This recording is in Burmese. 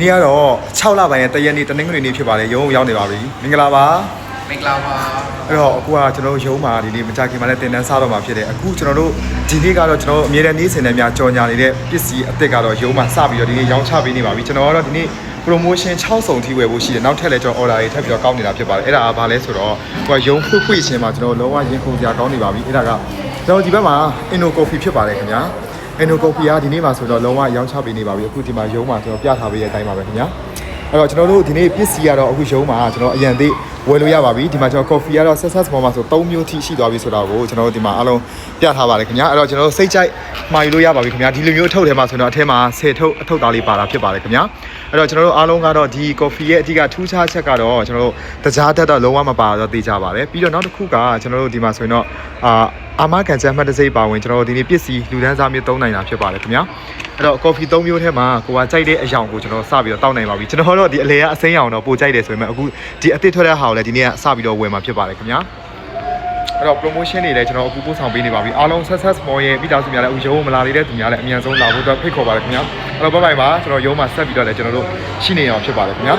နေ့ကတော့6လပိုင်းရဲ့တရက်နေ့တနင်္ဂနွေနေ့ဖြစ်ပါတယ်ရုံးရောက်နေပါပြီမင်္ဂလာပါမင်္ဂလာပါအဲ့တော့အခုကကျွန်တော်တို့ရုံးမှာဒီနေ့မကြခင်မှာလည်းတင်တန်းစားတော့မှာဖြစ်တယ်အခုကျွန်တော်တို့ဒီနေ့ကတော့ကျွန်တော်တို့အမြဲတမ်းနေ့စဉ်နဲ့များကြော်ညာနေတဲ့ပစ္စည်းအသစ်ကတော့ရုံးမှာစပြီးတော့ဒီနေ့ရောင်းချပေးနေပါပြီကျွန်တော်ကတော့ဒီနေ့ promotion 6စုံထိဝယ်ဖို့ရှိတယ်နောက်ထပ်လည်းကျွန်တော် order တွေထပ်ပြီးတော့ကောက်နေတာဖြစ်ပါတယ်အဲ့ဒါကဘာလဲဆိုတော့ဟိုကရုံးဖွင့်ဖွင့်ချင်းမှာကျွန်တော်လုံးဝရင်ခုန်စရာကောင်းနေပါပြီအဲ့ဒါကကျွန်တော်ဒီဘက်မှာ Inno Coffee ဖြစ်ပါတယ်ခင်ဗျာ Inno Coffee ကဒီနေ့မှာဆိုတော့လုံးဝရောင်းချပေးနေပါပြီအခုဒီမှာရုံးမှာကျွန်တော်ပြထားပေးတဲ့အတိုင်းပါပဲခင်ဗျာအဲ့တော့ကျွန်တော်တို့ဒီနေ့ပစ္စည်းကတော့အခုရုံးမှာကျွန်တော်အရန်သေးဝယ်လို့ရပါပြီဒီမှာကျွန်တော် coffee ကတော့ success ပေါ်မှာဆို3မျိုးထိရှိသွားပြီဆိုတော့ကိုကျွန်တော်တို့ဒီမှာအားလုံးပြထားပါတယ်ခင်ဗျာအဲ့တော့ကျွန်တော်တို့စိတ်ကြိုက်မှာယူလို့ရပါပြီခင်ဗျာဒီလိုမျိုးအထုပ်ထဲမှာဆိုတော့အထဲမှာ10ထုပ်အထုပ်သားလေးပါတာဖြစ်ပါတယ်ခင်ဗျာအဲ့တော့ကျွန်တော်တို့အားလုံးကတော့ဒီ coffee ရဲ့အဓိကထူးခြားချက်ကတော့ကျွန်တော်တို့တကြားတက်တော့လုံးဝမပါတော့သိကြပါတယ်ပြီးတော့နောက်တစ်ခုကကျွန်တော်တို့ဒီမှာဆိုရင်တော့အာ အာမခံချက်မှတ်တစိမ့်ပါဝင်ကျွန်တော်တို့ဒီနေ့ပစ္စည်းလူဒန်းစားမျိုးသုံးနိုင်တာဖြစ်ပါတယ်ခင်ဗျာအဲ့တော့ coffee 3မျိုးထဲမှာကိုကကြိုက်တဲ့အယောင်ကိုကျွန်တော်စပြီးတော့တောက်နိုင်ပါပြီကျွန်တော်တို့ဒီအလေကအစိမ်းအောင်တော့ပိုကြိုက်တယ်ဆိုပေမဲ့အခုဒီအသစ်ထွက်တဲ့ဟာကိုလည်းဒီနေ့ကစပြီးတော့ဝယ်မှာဖြစ်ပါတယ်ခင်ဗျာအဲ့တော့ promotion တွေလည်းကျွန်တော်အခုပို့ဆောင်ပေးနေပါပြီအားလုံး success small ရဲ့မိသားစုများလည်းအခုရုံးမလာသေးတဲ့သူများလည်းအမြန်ဆုံးလာဖို့အတွက်ဖိတ်ခေါ်ပါတယ်ခင်ဗျာအဲ့တော့ဘိုင်ဘိုင်ပါကျွန်တော်ရုံးမှာဆက်ပြီးတော့လည်းကျွန်တော်တို့ရှိနေအောင်ဖြစ်ပါတယ်ခင်ဗျာ